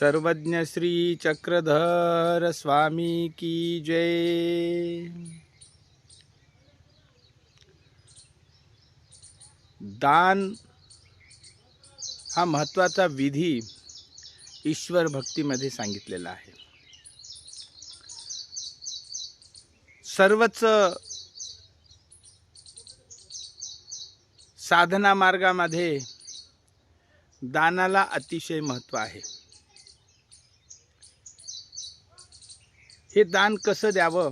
सर्वज्ञ श्री चक्रधर स्वामी की जय। दान हा महत्त्वाचा विधी ईश्वर भक्तीमध्ये सांगितलेला आहे. सर्वच साधना मार्गामध्ये दानाला अतिशय महत्त्व आहे. हे दान कसं द्यावं?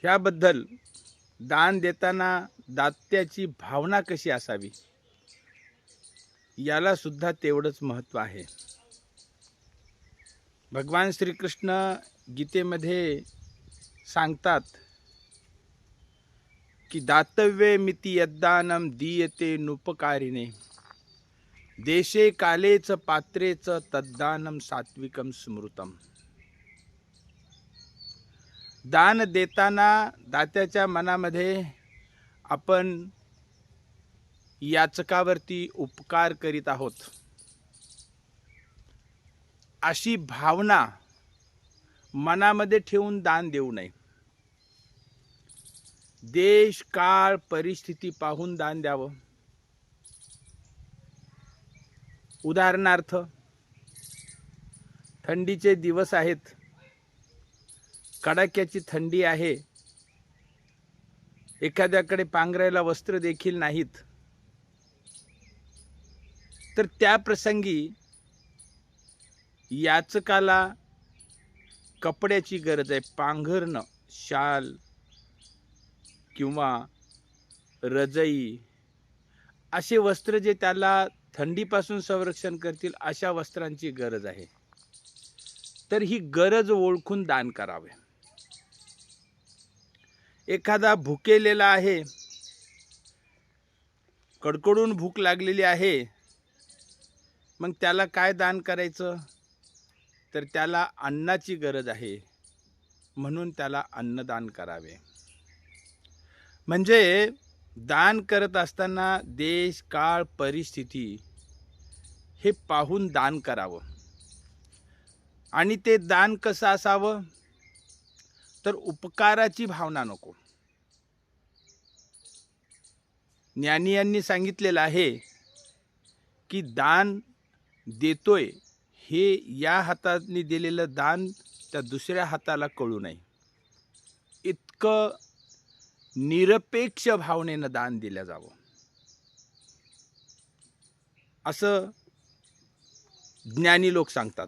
ह्याबद्दल दान देताना दात्याची भावना कशी असावी? याला सुद्धा तेवढंच महत्त्व आहे. भगवान श्रीकृष्ण गीतेमध्ये सांगतात की दातव्ये मिती यद्दानम दीयते नुपकारिणे. देशे कालेच पात्रेच तद्दानम सात्विकम स्मृतम. दान देताना दात्याच्या मनामध्ये आपण याचकावरती उपकार करीत आहोत. अशी भावना मनामध्ये ठेवून दान देऊ नये. देश काळ परिस्थिती पाहून दान द्यावं. उदाहरणार्थ थंडीचे दिवस आहेत. कडाक्याची थंडी आहे. एखाद्याकडे पांघरायला वस्त्र देखील नाहीत. तर त्या प्रसंगी याचकाला कपड्याची गरज आहे. पांघरणं शाल किंवा रजई असे वस्त्र जे त्याला थंडीपासून संरक्षण करतील अशा वस्त्रांची गरज आहे. तर ही गरज ओळखून दान करावे. एखादा भुकेलेला आहे कडकडून भूक लागलेली आहे मग त्याला काय दान करायचं? तर त्याला अन्नाची गरज आहे म्हणून त्याला अन्नदान करावे. म्हणजे दान करत असताना देश काळ परिस्थिती हे पाहून दान करावं. आणि ते दान कसं असावं? तर उपकाराची भावना नको. ज्ञानी यांनी सांगितलेलं आहे की दान देतोय हे या हाताने दिलेलं दान त्या दुसऱ्या हाताला कळू नये. इतकं निरपेक्ष भावनेनं दान दिलं जावं. असं ज्ञानी लोक सांगतात.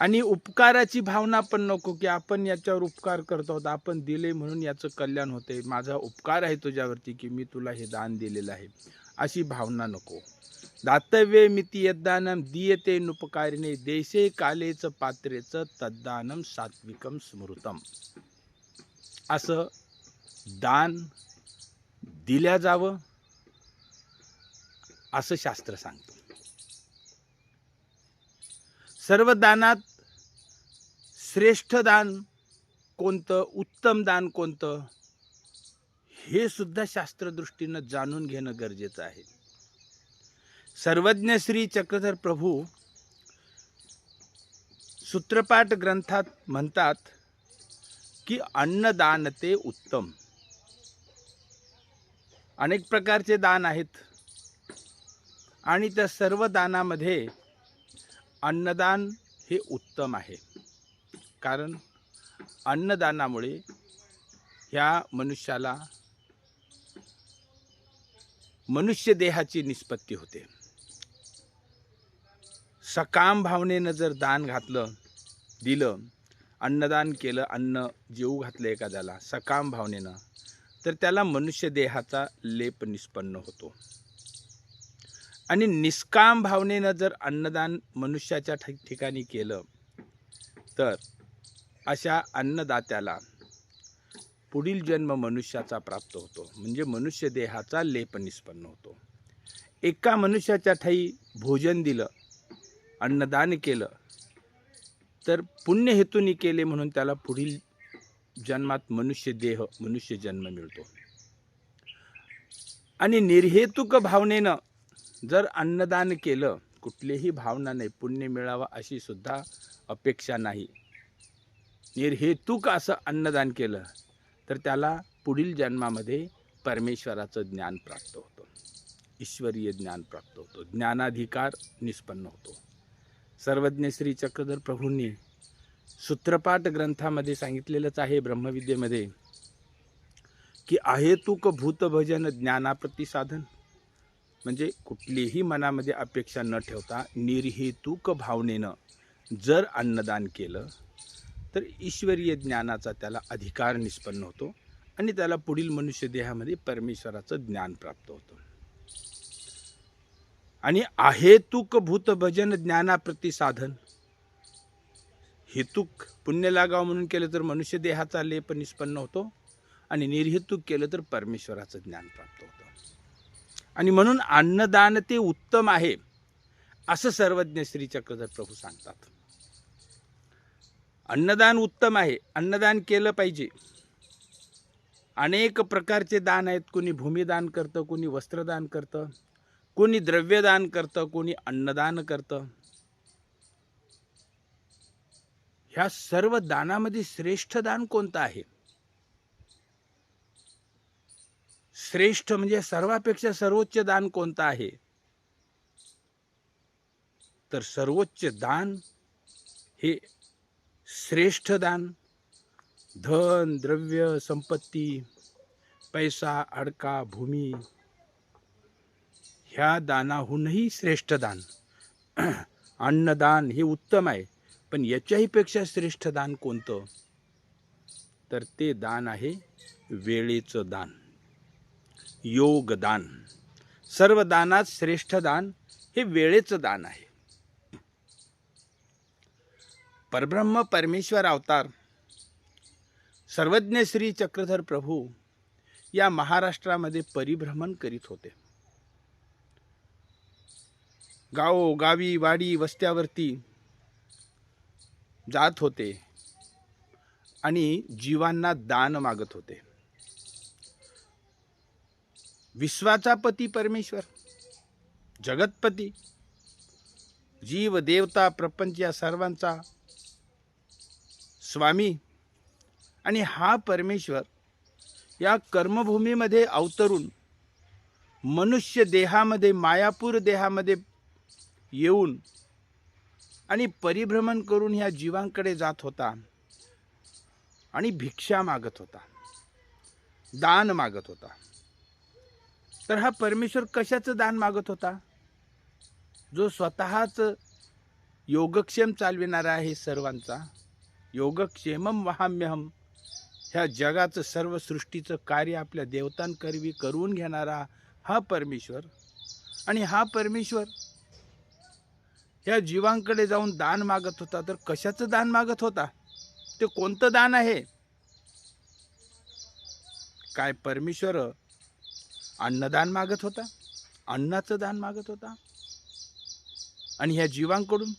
आणि उपकाराची भावना पण नको की आपण याच्यावर उपकार करतो आहोत आपण दिले म्हणून याचं कल्याण होते माझा उपकार आहे तुझ्यावरती की मी तुला हे दान दिलेलं आहे. अशी भावना नको. दातव्ये मिती यद्दानम दीयते नुपकारिणे देशे कालेच पात्रेच तद्दानम सात्विकम स्मृतम. असं दान दिल्या जावं असं शास्त्र सांगतं. सर्व दानात श्रेष्ठ दान कोणतं उत्तम दान कोणतं हे सुद्धा शास्त्रदृष्टीनं जाणून घेणं गरजेचं आहे. सर्वज्ञ श्री चक्रधर प्रभू सूत्रपाठ ग्रंथात म्हणतात की अन्नदान ते उत्तम. अनेक प्रकारचे दान आहेत. आणि त्या सर्व दानामध्ये अन्नदान हे उत्तम आहे. कारण अन्नदानामुळे ह्या मनुष्याला मनुष्य देहाची निष्पत्ती होते. सकाम भावनेनं जर दान घातलं दिलं अन्नदान केलं अन्न जेऊ घातलं एखाद्याला सकाम भावनेनं तर त्याला मनुष्य देहाचा लेप निष्पन्न होतो. आणि निष्काम भावनेनं जर अन्नदान मनुष्याच्या ठिकाणी केलं तर अशा अन्नदात्याला पुढील जन्म मनुष्याचा प्राप्त होतो. म्हणजे मनुष्य देहाचा लेप निष्पन्न होतो. एका मनुष्याच्या ठाई भोजन दिलं अन्नदान केलं तर पुण्य हेतूने केले म्हणून त्याला पुढील जन्मात मनुष्य देह मनुष्य जन्म मिळतो. आणि निर्हेतुक भावनेनं जर अन्नदान केलं कुठलीही भावना नाही पुण्य मिळावा अशी सुद्धा अपेक्षा नाही. निर्हेतुक असं अन्नदान केलं तर त्याला पुढील जन्मामध्ये परमेश्वराचं ज्ञान प्राप्त होतं. ईश्वरीय ज्ञान प्राप्त होतो. ज्ञानाधिकार निष्पन्न होतो. सर्वज्ञ श्री चक्रधर प्रभूंनी सूत्रपाठ ग्रंथामध्ये सांगितलेलंच आहे ब्रह्मविद्येमध्ये की अहेतुक भूतभजन ज्ञानाप्रती साधन म्हणजे कुठलीही मनामध्ये अपेक्षा न ठेवता निर्हेतुक भावनेनं जर अन्नदान केलं तर ईश्वरीय ज्ञानाचा त्याला अधिकार निष्पन्न होतो आणि त्याला पुढील मनुष्य देहामध्ये परमेश्वराचं ज्ञान प्राप्त होतं. आणि आहेतुक भूतभजन ज्ञानाप्रती साधन हेतुक पुण्य लागावं म्हणून केलं तर मनुष्य देहाचा लेप निष्पन्न होतो आणि निर्हेतुक केलं तर परमेश्वराचं ज्ञान प्राप्त होतं. आणि म्हणून अन्नदान ते उत्तम आहे असं सर्वज्ञ श्री चक्रधर प्रभू सांगतात. अन्नदान उत्तम आहे अन्नदान केलं पाहिजे. अनेक प्रकारचे दान आहेत कोणी भूमिदान करतं कोणी वस्त्रदान करतं कोणी द्रव्यदान करतं कोणी अन्नदान करतं. ह्या सर्व दानामध्ये श्रेष्ठ दान कोणतं आहे? श्रेष्ठ म्हणजे सर्वापेक्षा सर्वोच्च दान कोणतं आहे? तर सर्वोच्च दान हे श्रेष्ठ दान धन द्रव्य संपत्ती पैसा अडका भूमी ह्या दानाहूनही श्रेष्ठ दान. अन्नदान हे उत्तम आहे. पण याच्याही पेक्षा श्रेष्ठ दान कोणतं? तर ते दान आहे वेळेचं दान. योगदान सर्व दानात श्रेष्ठ दान हे वेळेचं दान आहे. परब्रह्म परमेश्वर अवतार सर्वज्ञ श्री चक्रधर प्रभू या महाराष्ट्रामध्ये परिभ्रमण करीत होते. गावो गावी वाडी वस्त्यावरती जात होते आणि जीवांना दान मागत होते. विश्वाचा पती परमेश्वर जगतपती जीव देवता प्रपंच या सर्वांचा स्वामी आणि हा परमेश्वर या कर्मभूमीमध्ये अवतरून मनुष्य देहामध्ये मायापूर देहामध्ये येऊन आणि परिभ्रमण करून ह्या जीवांकडे जात होता. आणि भिक्षा मागत होता. दान मागत होता. तर हा परमेश्वर कशाचं दान मागत होता? जो स्वतःच योगक्षेम चालविणारा आहे सर्वांचा. योगक्षेमम वहाम्यहम ह्या जगाचं सर्व सृष्टीचं कार्य आपल्या देवतांकरवी करून घेणारा हा परमेश्वर. आणि हा परमेश्वर ह्या जीवांकडे जाऊन दान मागत होता तर कशाचं दान मागत होता? ते कोणतं दान आहे? काय परमेश्वर अन्नदान मागत होता? अन्नाचं दान मागत होता? आणि ह्या जीवांकडून?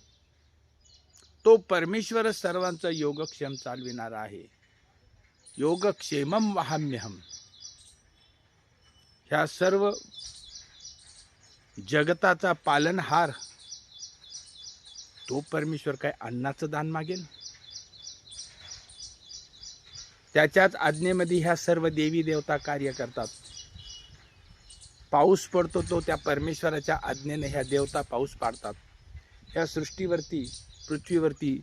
तो परमेश्वर सर्वांचा योगक्षेम चालविणारा आहे. योगक्षेमम वहाम्यहम ह्या सर्व जगताचा पालनहार तो परमेश्वर काय अन्नाचं दान मागेल? त्याच्याच आज्ञेमध्ये ह्या सर्व देवी देवता कार्य करतात. पाऊस पडतो तो त्या परमेश्वराच्या आज्ञेने ह्या देवता पाऊस पाडतात. ह्या सृष्टीवरती पृथ्वीवरती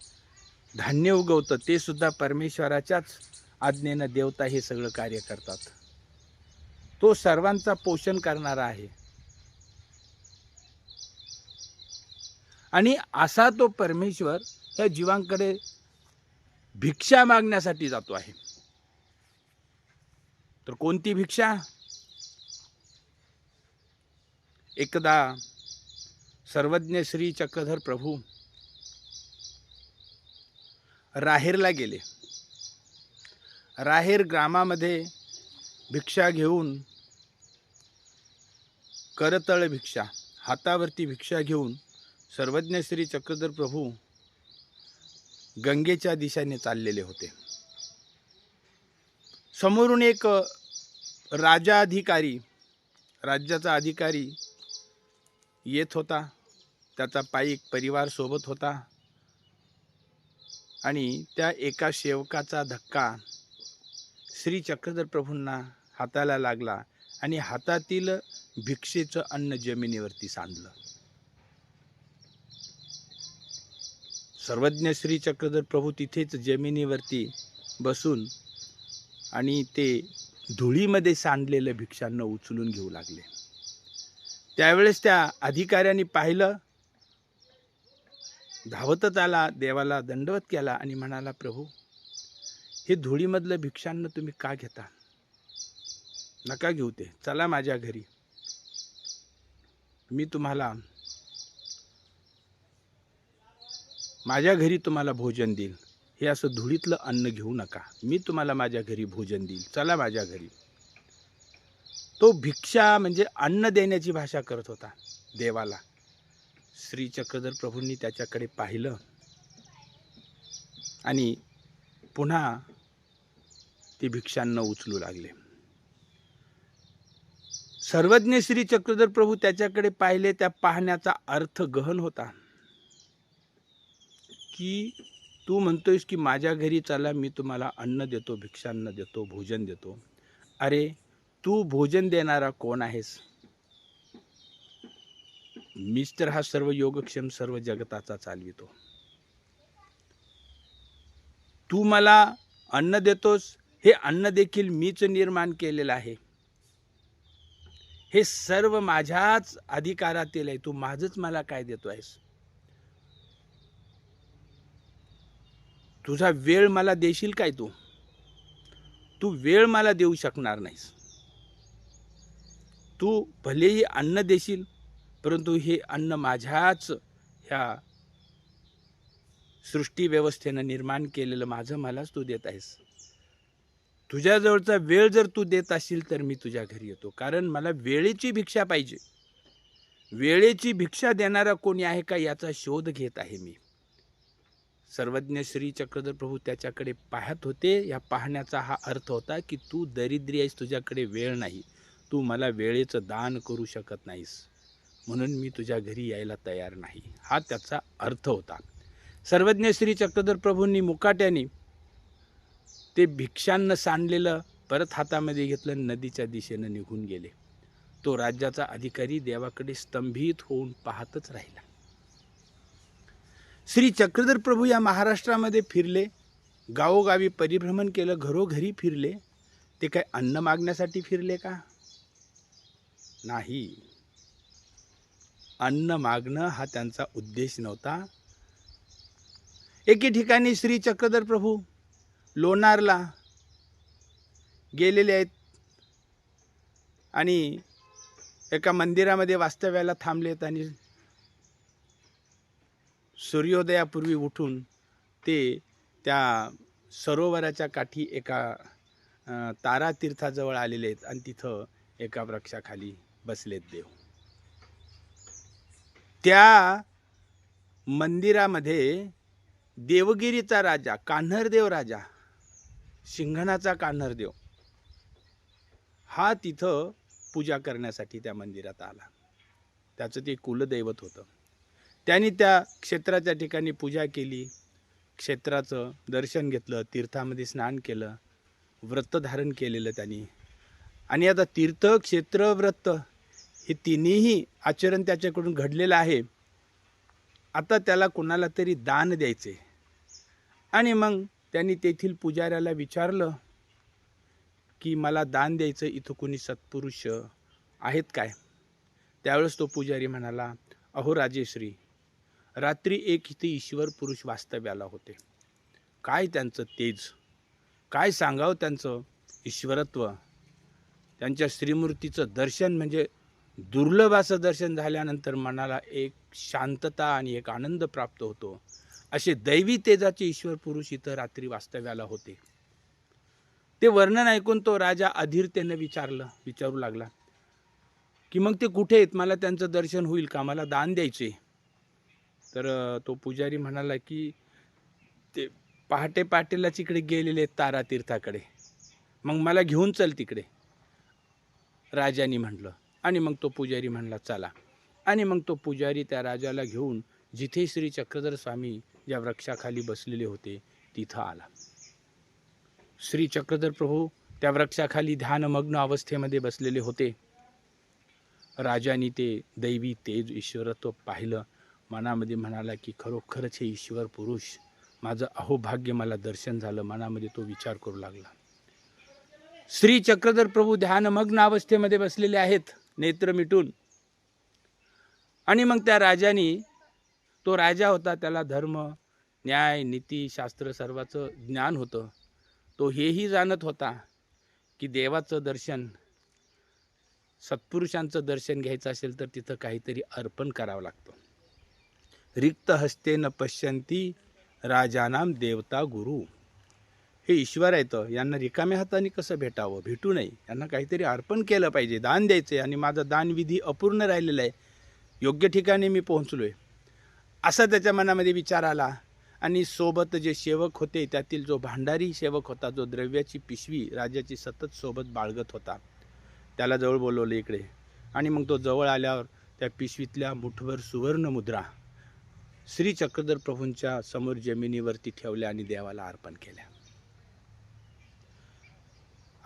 धान्य उगवतं ते सुद्धा परमेश्वराच्याच आज्ञेनं देवता हे सगळं कार्य करतात. तो सर्वांचा पोषण करणारा आहे. आणि असा तो परमेश्वर या जीवांकडे भिक्षा मागण्यासाठी जातो आहे. तर कोणती भिक्षा? एकदा सर्वज्ञ श्री चक्रधर प्रभू राहेरला गेले. राहेर ग्रामामध्ये भिक्षा घेऊन करतळ भिक्षा हातावरती भिक्षा घेऊन सर्वज्ञ श्री चक्रधर प्रभू गंगेच्या दिशेने चाललेले होते. समोरून एक राजा अधिकारी राज्याचा अधिकारी येत होता. त्याचा पायी परिवार सोबत होता. आणि त्या एका शेवकाचा धक्का श्री चक्रधर प्रभूंना हाताला लागला आणि हातातील भिक्षेचं अन्न जमिनीवरती सांडलं. सर्वज्ञ श्री चक्रधर प्रभू तिथेच जमिनीवरती बसून आणि ते धुळीमध्ये सांडलेलं भिक्षांना उचलून घेऊ लागले. त्यावेळेस त्या अधिकाऱ्यांनी पाहिलं धावतच आला देवाला दंडवत केला आणि म्हणाला प्रभू हे धुळीमधलं भिक्षांना तुम्ही का घेता? नका घेऊ ते. चला माझ्या घरी. मी तुम्हाला माझ्या घरी तुम्हाला भोजन देईल. हे असं धुळीतलं अन्न घेऊ नका. मी तुम्हाला माझ्या घरी भोजन देईल. चला माझ्या घरी. तो भिक्षा म्हणजे अन्न देण्याची भाषा करत होता देवाला. श्री चक्रधर प्रभूंनी त्याच्याकडे पाहिलं. आणि पुन्हा ते भिक्षांना उचलू लागले. सर्वज्ञ श्री चक्रधर प्रभू त्याच्याकडे पाहिले त्या पाहण्याचा अर्थ गहन होता. की तू म्हणतोयस की माझ्या घरी चला मी तुम्हाला अन्न देतो भिक्षान्न देतो भोजन देतो. अरे तू भोजन देणारा कोण आहेस? मीच तर हा सर्व योगक्षम सर्व जगताचा चालवितो. तू मला अन्न देतोस हे अन्न देखील मीच निर्माण केलेलं आहे. हे सर्व माझ्याच अधिकारातील आहे. तू माझंच मला काय देतो आहेस तुझा वेळ मला देशील काय तू? तू वेळ मला देऊ शकणार नाहीस. तू भलेही अन्न देशील परंतु हे अन्न माझ्याच ह्या सृष्टी व्यवस्थेनं निर्माण केलेलं माझं मलाच तू देत आहेस. तुझ्याजवळचा वेळ जर तू देत असशील तर मी तुझ्या घरी येतो कारण मला वेळेची भिक्षा पाहिजे. वेळेची भिक्षा देणारा कोणी आहे का याचा शोध घेत आहे मी. सर्वज्ञ श्री चक्रधर प्रभू त्याच्याकडे पाहत होते. या पाहण्याचा हा अर्थ होता की तू दरिद्री आहेस तुझ्याकडे वेळ नाही. तू मला वेळेचं दान करू शकत नाहीस. म्हणून मी तुझ्या घरी यायला तयार नाही. हा त्याचा अर्थ होता. सर्वज्ञ श्री चक्रधर प्रभूंनी मुकाट्याने ते भिक्षांना सांडलेलं परत हातामध्ये घेतलं नदीच्या दिशेनं निघून गेले. तो राज्याचा अधिकारी देवाकडे स्तंभित होऊन पाहतच राहिला. श्री चक्रधर प्रभू या महाराष्ट्रामध्ये फिरले गावोगावी परिभ्रमण केलं घरोघरी फिरले ते काय अन्न मागण्यासाठी फिरले का? नाही. अन्न मागणं हा त्यांचा उद्देश नव्हता. एके ठिकाणी श्री चक्रधर प्रभू लोणारला गेलेले आहेत आणि एका मंदिरामध्ये वास्तव्याला थांबलेत आणि सूर्योदयापूर्वी उठून ते त्या सरोवराच्या काठी एका तारातीर्थाजवळ आलेले आहेत आणि तिथं एका वृक्षाखाली बसलेत देव. त्या मंदिरामध्ये देवगिरीचा राजा कान्हरदेव राजा सिंघणाचा कान्हरदेव हा तिथं पूजा करण्यासाठी त्या मंदिरात आला. त्याचं ते कुलदैवत होतं. त्यांनी त्या क्षेत्राच्या ठिकाणी पूजा केली. क्षेत्राचं दर्शन घेतलं तीर्थामध्ये स्नान केलं व्रत धारण केलेलं त्यांनी. आणि आता तीर्थ क्षेत्र व्रत हे तिन्हीही आचरण त्याच्याकडून घडलेलं आहे. आता त्याला कोणाला तरी दान द्यायचे आणि मग त्यांनी तेथील पुजाऱ्याला विचारलं की मला दान द्यायचं इथं कोणी सत्पुरुष आहेत काय? त्यावेळेस तो पुजारी म्हणाला अहो राजेश्री रात्री एक इथे ईश्वर पुरुष वास्तव्याला होते. काय त्यांचं तेज? काय सांगावं त्यांचं ईश्वरत्व? त्यांच्या श्रीमूर्तीचं दर्शन म्हणजे दुर्लभ असं दर्शन झाल्यानंतर मनाला एक शांतता आणि एक आनंद प्राप्त होतो. असे दैवी तेजाचे ईश्वर पुरुष इथं रात्री वास्तव्याला होते. ते वर्णन ऐकून तो राजा अधीरतेनं विचारलं विचारू लागला की मग ते कुठे आहेत? मला त्यांचं दर्शन होईल का? मला दान द्यायचे तर तो पुजारी म्हणाला की ते पहाटे पहाटेलाच इकडे गेलेले तारा तारातीर्थाकडे मग मला घेऊन चल तिकडे. राजाने म्हटलं. आणि मग तो पुजारी म्हणला चला. आणि मग तो पुजारी त्या राजाला घेऊन जिथे श्री चक्रधर स्वामी ज्या वृक्षाखाली बसलेले होते तिथं आला. श्री चक्रधर प्रभू त्या वृक्षाखाली ध्यानमग्न अवस्थेमध्ये बसलेले होते. राजाने ते दैवी तेज ईश्वरत्व पाहिलं. मनामध्ये म्हणाला की खरोखरच हे ईश्वर पुरुष माझं अहोभाग्य मला दर्शन झालं मनामध्ये तो विचार करू लागला. श्री चक्रधर प्रभू ध्यानमग्न अवस्थेमध्ये बसलेले आहेत नेत्र मिटून आणि मग त्या राजाने तो राजा होता त्याला धर्म न्याय नीती शास्त्र सर्वाचं ज्ञान होतं. तो हेही जाणत होता की देवाचं दर्शन सत्पुरुषांचं दर्शन घ्यायचं असेल तर तिथं काहीतरी अर्पण करावं लागतं. रिक्त हस्ते न पश्यंती राजानाम देवता गुरु. हे ईश्वर आहेत यांना रिकाम्या हाताने कसं भेटावं? भेटू नये. यांना काहीतरी अर्पण केलं पाहिजे दान द्यायचं आहे आणि माझा दानविधी अपूर्ण राहिलेला आहे. योग्य ठिकाणी मी पोहोचलो आहे असा त्याच्या मनामध्ये विचार आला आणि सोबत जे सेवक होते त्यातील जो भांडारी सेवक होता जो द्रव्याची पिशवी राजाची सतत सोबत बाळगत होता त्याला जवळ बोलवलं इकडे. आणि मग तो जवळ आल्यावर त्या पिशवीतल्या मुठभर सुवर्ण मुद्रा श्री चक्रधर प्रभूंच्या समोर जमिनीवरती ठेवल्या आणि देवाला अर्पण केल्या.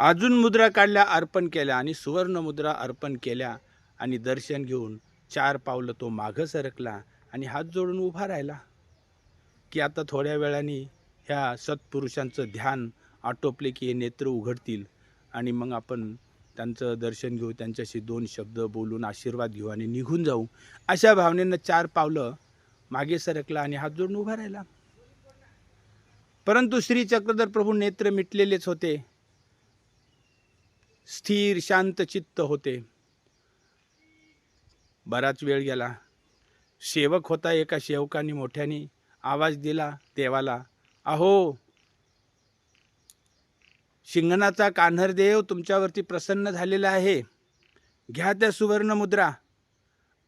अजून मुद्रा काढल्या अर्पण केल्या आणि सुवर्ण मुद्रा अर्पण केल्या आणि दर्शन घेऊन चार पावलं तो मागं सरकला आणि हात जोडून उभा राहिला. की आता थोड्या वेळाने ह्या सत्पुरुषांचं ध्यान आटोपले की हे नेत्र उघडतील आणि मग आपण त्यांचं दर्शन घेऊ त्यांच्याशी दोन शब्द बोलून आशीर्वाद घेऊ आणि निघून जाऊ. अशा भावनेनं चार पावलं मागे सरकला आणि हात जोडून उभा राहिला. परंतु श्री चक्रधर प्रभू नेत्र मिटलेलेच होते. स्थिर शांत चित्त होते. बराच वेळ गेला. सेवक होता एका सेवकाने मोठ्याने आवाज दिला देवाला अहो शिंगणाचा कान्हरदेव तुमच्यावरती प्रसन्न झालेला आहे. घ्या त्या सुवर्ण मुद्रा.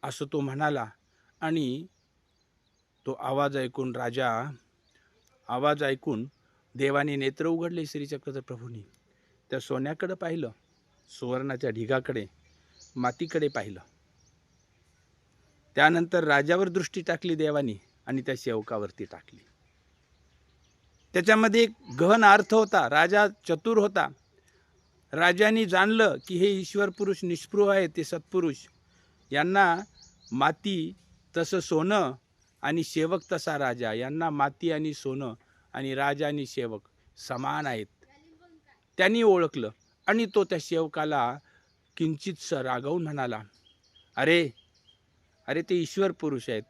असं तो म्हणाला आणि तो आवाज ऐकून राजा आवाज ऐकून देवाने नेत्र उघडले श्री चक्रधर प्रभूंनी. त्या सोन्याकडे पाहिलं सुवर्णाच्या ढिगाकडे मातीकडे पाहिलं. त्यानंतर राजावर दृष्टी टाकली देवानी आणि त्या सेवकावरती टाकली. त्याच्यामध्ये एक गहन अर्थ होता राजा चतुर होता. राजानी जाणलं की हे ईश्वर पुरुष निष्पृह आहे ते सत्पुरुष. यांना माती तसं सोनं आणि सेवक तसा राजा. यांना माती आणि सोनं आणि राजा आणि सेवक समान आहेत. त्यांनी ओळखलं आणि तो त्या सेवकाला किंचितस रागवून म्हणाला अरे अरे ते ईश्वर पुरुष आहेत.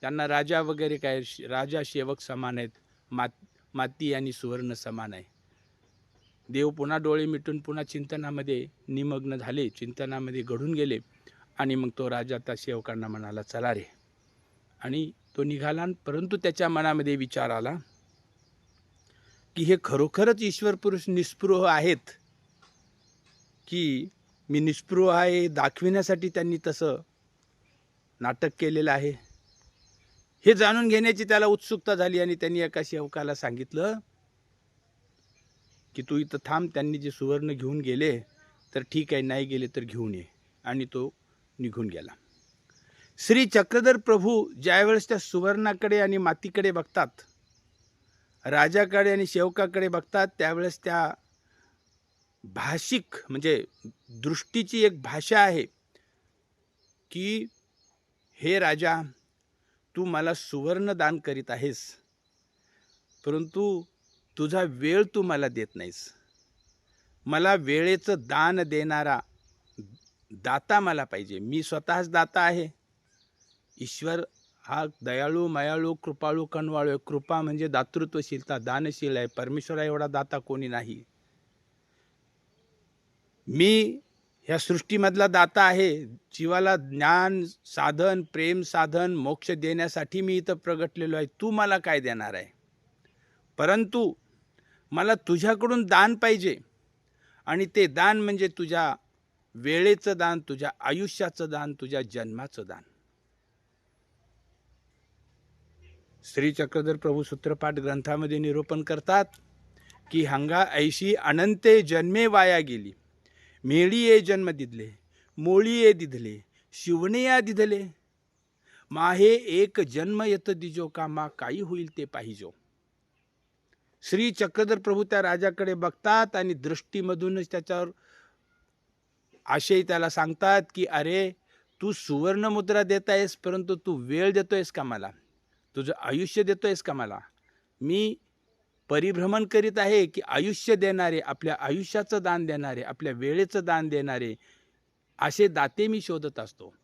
त्यांना राजा वगैरे काय राजा सेवक समान आहेत. मात माती आणि सुवर्ण समान आहे. देव पुन्हा डोळे मिटून पुन्हा चिंतनामध्ये निमग्न झाले. चिंतनामध्ये घडून गेले आणि मग तो राजा त्या सेवकांना म्हणाला चला रे. आणि तो निघाला परंतु त्याच्या मनामध्ये विचार आला की हे खरोखरच ईश्वर पुरुष निस्पृह आहेत की मी निस्पृह आहे दाखविण्यासाठी त्यांनी तसं नाटक केलेलं आहे? हे जाणून घेण्याची त्याला उत्सुकता झाली आणि त्यांनी एका शेवकाला सांगितलं की तू इथं थांब त्यांनी जे सुवर्ण घेऊन गेले तर ठीक आहे नाही गेले तर घेऊन ये. आणि तो निघून गेला. श्री चक्रधर प्रभू ज्यावेळेस त्या सुवर्णाकडे आणि मातीकडे बघतात राजाकडे आणि शेवकाकडे बघतात त्यावेळेस त्या भाषिक म्हणजे दृष्टीची एक भाषा आहे की हे राजा तू मला सुवर्ण दान करीत आहेस परंतु तुझा वेळ तू मला देत नाहीस. मला वेळेचं दान देणारा दाता मला पाहिजे. मी स्वतःच दाता आहे. ईश्वर हा दयाळू मयाळू कृपाळू कणवाळू आहे कृपा म्हणजे दातृत्वशीलता दानशील आहे. परमेश्वरा एवढा दाता कोणी नाही. मी ह्या सृष्टीमधला दाता आहे. जीवाला ज्ञान साधन प्रेम साधन मोक्ष देण्यासाठी मी इथं प्रगटलेलो आहे. तू मला काय देणार आहे? परंतु मला तुझ्याकडून दान पाहिजे. आणि ते दान म्हणजे तुझ्या वेळेचं दान तुझ्या आयुष्याचं दान तुझ्या जन्माचं दान. श्री चक्रधर प्रभू सूत्रपाठ ग्रंथामध्ये निरूपण करतात की हंगा ऐशी अनंते जन्मे वाया गेली. मेळीये जन्म दिधले मोळीये दिधले शिवणेया दिधले. माहे एक जन्म येत दिजो का मा काही होईल ते पाहिजो. श्री चक्रधर प्रभू त्या राजाकडे बघतात आणि दृष्टीमधूनच त्याच्यावर आशय त्याला सांगतात की अरे तू सुवर्ण मुद्रा देत आहेस परंतु तू वेळ देतोयस का मला? तुझं आयुष्य देतो आहेस का मला? मी परिभ्रमण करीत आहे की आयुष्य देणारे आपल्या आयुष्याचं दान देणारे आपल्या वेळेचं दान देणारे असे दाते मी शोधत असतो.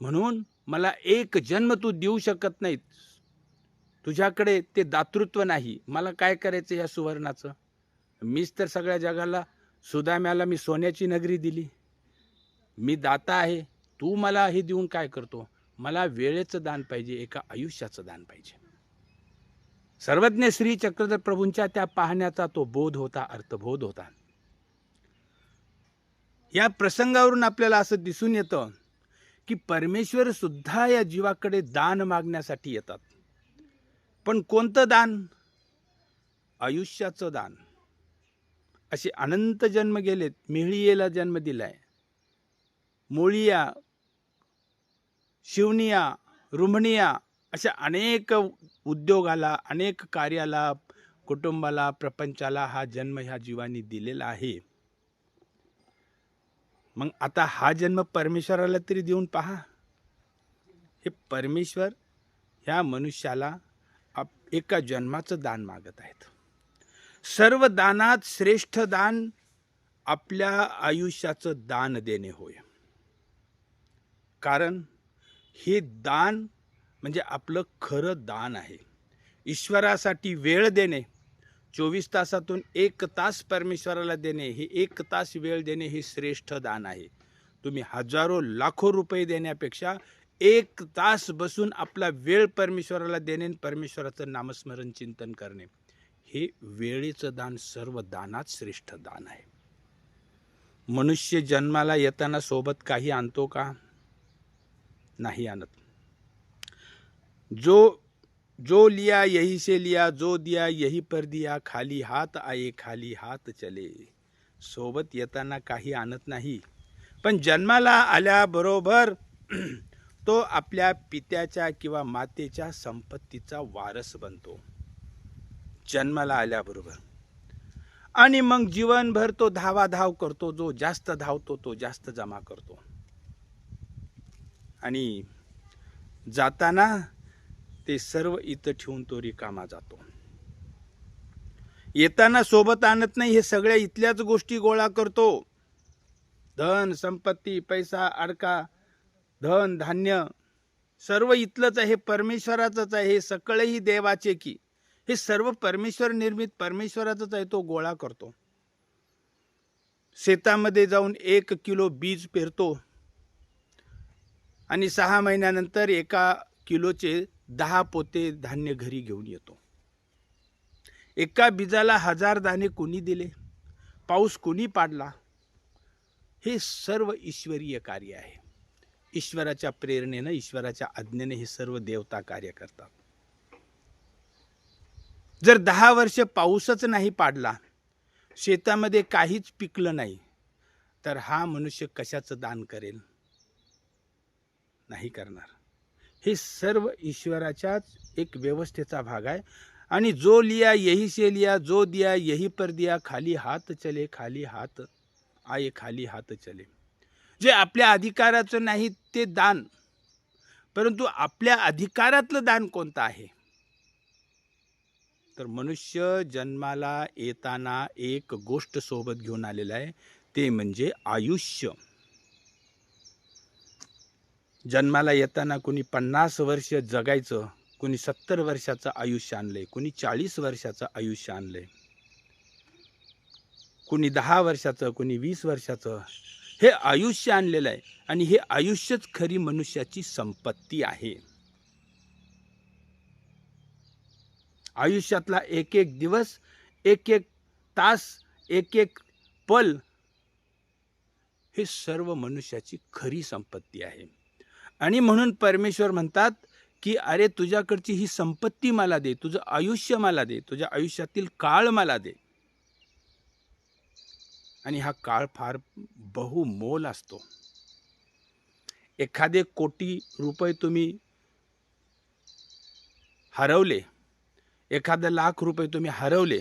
म्हणून मला एक जन्म तू देऊ शकत नाहीत. तुझ्याकडे ते दातृत्व नाही. मला काय करायचं या सुवर्णाचं? मीच तर सगळ्या जगाला सुदाम्याला मी सोन्याची नगरी दिली. मी दाता आहे. तू मला हे देऊन काय करतो? मला वेळेचं दान पाहिजे एका आयुष्याचं दान पाहिजे. सर्वज्ञ श्री चक्रधर प्रभूंच्या त्या पाहण्याचा तो बोध होता अर्थबोध होता. या प्रसंगावरून आपल्याला असं दिसून येतं की परमेश्वर सुद्धा या जीवाकडे दान मागण्यासाठी येतात. पण कोणतं दान? आयुष्याचं दान. असे अनंत जन्म गेलेत मिहळीयेला जन्म दिलाय. मोळिया शिवनिया रुमणिया अशा अनेक उद्योगाला अनेक कार्याला कुटुंबाला प्रपंचाला हा जन्म ह्या जीवानी दिलेला आहे. मग आता हा जन्म परमेश्वराला तरी देऊन पहा. हे परमेश्वर ह्या मनुष्याला आप- एका जन्माचं दान मागत आहेत. सर्व दानात श्रेष्ठ दान आपल्या आयुष्याचं दान देणे होय. कारण हे दान म्हणजे आपलं खरं दान आहे. ईश्वरासाठी वेळ देणे चोवीस तासातून एक तास परमेश्वराला देणे हे एक तास वेळ देणे हे श्रेष्ठ दान आहे. तुम्ही हजारो लाखो रुपये देण्यापेक्षा एक तास बसून आपला वेळ परमेश्वराला देणे परमेश्वराचं नामस्मरण चिंतन करणे हे वेळेचं दान सर्व दानात श्रेष्ठ दान आहे. मनुष्य जन्माला येताना सोबत काही आणतो का? नाही आणत. जो जो लिया यही से लिया जो दिया यही पर दिया खाली हात आये खाली हात चले. सोबत येताना काही आणत नाही. पण जन्माला आल्याबरोबर तो आपल्या पित्याच्या किंवा मातेच्या संपत्तीचा वारस बनतो. जन्माला आल्याबरोबर आणि मग जीवनभर तो धावाधाव करतो जो जास्त धावतो तो जास्त जमा करतो. आणि जाताना ते सर्व इथं ठेवून तो रिकामा जातो. येताना सोबत आणत नाही हे सगळ्या इथल्याच गोष्टी गोळा करतो. धन संपत्ती पैसा अडका धन धान्य सर्व इथलंच आहे परमेश्वराचंच आहे हे सगळेही देवाचे की. हे सर्व परमेश्वर निर्मित परमेश्वराचंच आहे तो गोळा करतो. शेतामध्ये जाऊन एक किलो बीज पेरतो. आणि सहा महिन्यानंतर एका किलोचे दहा पोते धान्य घरी घेऊन येतो. एका बीजाला हजार दाणे कोणी दिले? पाऊस कोणी पाडला? हे सर्व ईश्वरीय कार्य आहे. ईश्वराच्या प्रेरणेनं ईश्वराच्या आज्ञेने हे सर्व देवता कार्य करतात. जर दहा वर्ष पाऊसच नाही पाडला शेतामध्ये काहीच पिकलं नाही तर हा मनुष्य कशाचं दान करेल? नाही करणार. हे सर्व ईश्वराच्याच एक व्यवस्थेचा भाग आहे. आणि जो लिया यही से लिया जो दिया यही पर दिया खाली हात चले खाली हात आये खाली हात चले. जे आपल्या अधिकाराचं नाही ते दान. परंतु आपल्या अधिकारातलं दान कोणतं आहे? तर मनुष्य जन्माला येताना एक गोष्ट सोबत घेऊन आलेला आहे. ते म्हणजे आयुष्य. जन्माला येताना कुणी पन्नास वर्ष जगायचं कुणी सत्तर वर्षाचं आयुष्य आणलंय कुणी चाळीस वर्षाचं आयुष्य आणलंय. कुणी दहा वर्षाचं कुणी वीस वर्षाचं हे आयुष्य आणलेलं आहे आणि हे आयुष्यच खरी मनुष्याची संपत्ती आहे. आयुष्यातला एक एक दिवस एक एक तास एक एक पल हे सर्व मनुष्याची खरी संपत्ती आहे. आणि म्हणून परमेश्वर म्हणतात की अरे तुझ्याकडची ही संपत्ती मला दे तुझं आयुष्य मला दे तुझ्या आयुष्यातील काळ मला दे. आणि हा काळ फार बहुमोल असतो. एखादे कोटी रुपये तुम्ही हरवले एखादा लाख रुपये तुम्ही हरवले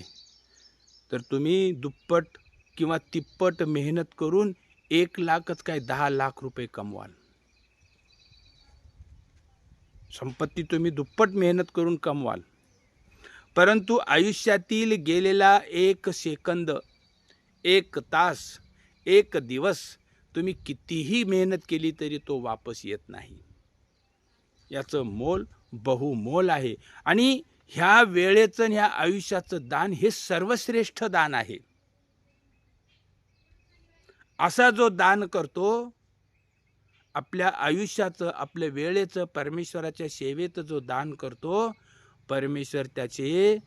तर तुम्ही दुप्पट किंवा तिप्पट मेहनत करून एक लाखच काय दहा लाख रुपये कमवाल. संपत्ती तुम्ही दुप्पट मेहनत करून कमवाल. परंतु आयुष्यातील गेलेला एक सेकंद एक तास एक दिवस तुम्ही कितीही मेहनत केली तरी तो वापस येत नाही. याचं मोल बहुमोल आहे. आणि ह्या वेळेचं आणि ह्या आयुष्याचं दान हे सर्वश्रेष्ठ दान आहे. असा जो दान करतो आपल्या आयुष्याचं आपल्या वेळेचं परमेश्वराच्या सेवेत जो दान करतो परमेश्वर त्याचे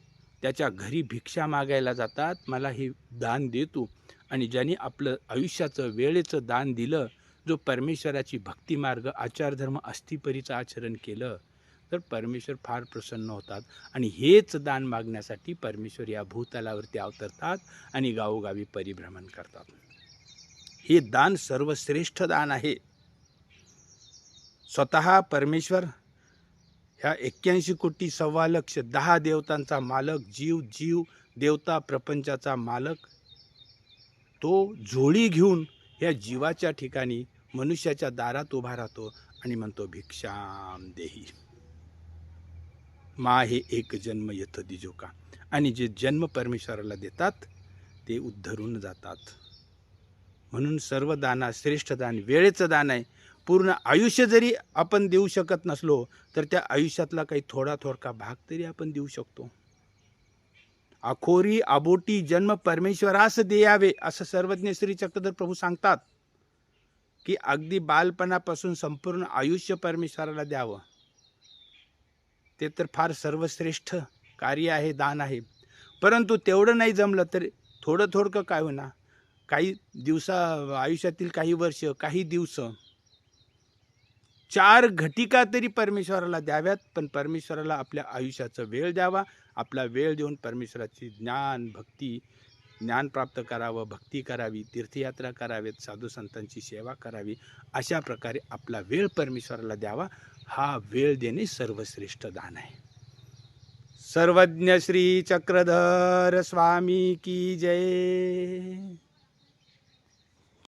त्याच्या घरी भिक्षा मागायला जातात. मला हे दान दे तू. आणि ज्याने आपलं आयुष्याचं वेळेचं दान दिलं जो परमेश्वराची भक्तिमार्ग आचारधर्म अस्थिपरीचं आचरण केलं तर परमेश्वर फार प्रसन्न होतात. आणि हेच दान मागण्यासाठी परमेश्वर या भूतलावरती अवतरतात आणि गावोगावी परिभ्रमण करतात. हे दान सर्वश्रेष्ठ दान आहे. स्वतः परमेश्वर ह्या एक्क्याऐंशी कोटी सव्वा लक्ष दहा देवतांचा मालक जीव जीव देवता प्रपंचाचा मालक तो झोळी घेऊन या जीवाच्या ठिकाणी मनुष्याच्या दारात उभा राहतो आणि म्हणतो भिक्षाम देही. मा हे एक जन्म येथ दिजोका आणि जे जन्म परमेश्वराला देतात ते उद्धरून जातात. म्हणून सर्व दाना श्रेष्ठ दान वेळेचं दान आहे. पूर्ण आयुष्य जरी आपण देऊ शकत नसलो तर त्या आयुष्यातला काही थोडा थोडका भाग तरी आपण देऊ शकतो. अखोरी आबोटी जन्म परमेश्वरास देयावे असं सर्वज्ञ श्री चक्रधर प्रभू सांगतात की अगदी बालपणापासून संपूर्ण आयुष्य परमेश्वराला द्यावं. ते तर फार सर्वश्रेष्ठ कार्य आहे दान आहे. परंतु तेवढं नाही जमलं तर थोडं थोडकं काय होणार काही दिवसा आयुष्यातील काही वर्ष काही दिवस चार घटिका तरी परमेश्वराला द्याव्यात पण परमेश्वराला आपल्या आयुष्याचा वेळ द्यावा. आपला वेळ देऊन परमेश्वराची ज्ञान भक्ती ज्ञान प्राप्त करावं भक्ती करावी तीर्थयात्रा करावेत साधू संतांची सेवा करावी अशा प्रकारे आपला वेळ परमेश्वराला द्यावा. हा वेळ देणे सर्वश्रेष्ठ दान आहे. सर्वज्ञ श्री चक्रधर स्वामी की जय.